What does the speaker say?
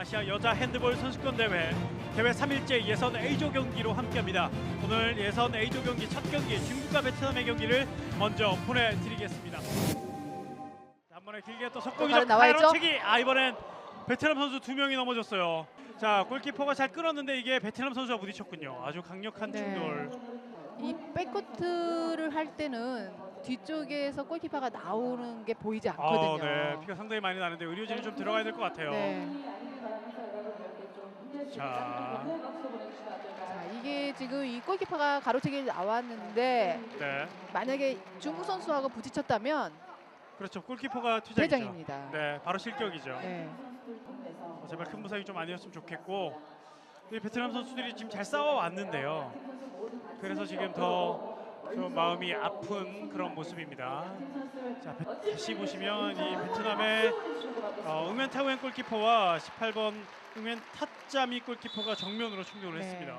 아시아 여자 핸드볼 선수권 대회 대회 3일째 예선 A조 경기로 함께합니다. 오늘 예선 A조 경기 첫 경기 중국과 베트남의 경기를 먼저 보내드리겠습니다. 자, 한 번에 길게 또 속공이죠. 나와야죠. 가로채기. 아 이번엔 베트남 선수 두 명이 넘어졌어요. 자 골키퍼가 잘 끌었는데 이게 베트남 선수와 부딪혔군요. 아주 강력한 네. 충돌. 이 백코트를 할 때는 뒤쪽에서 골키퍼가 나오는 게 보이지 아, 않거든요. 네. 피가 상당히 많이 나는데 의료진이 좀 들어가야 될 것 같아요. 네. 자, 자, 이게 지금 이 골키퍼가 가로채기 나왔는데 네. 만약에 중국 선수하고 부딪혔다면 그렇죠. 골키퍼가 퇴장이죠. 대장입니다. 네, 바로 실격이죠. 네. 어, 제발 큰 부상이 좀 아니었으면 좋겠고 이 베트남 선수들이 지금 잘 싸워 왔는데요. 그래서 지금 더 좀 마음이 아픈 그런 모습입니다. 자, 베- 다시 보시면 이 베트남의 어, 응웬 타우엔 골키퍼와 18번 응웬 타짜미 골키퍼가 정면으로 충돌을 네. 했습니다.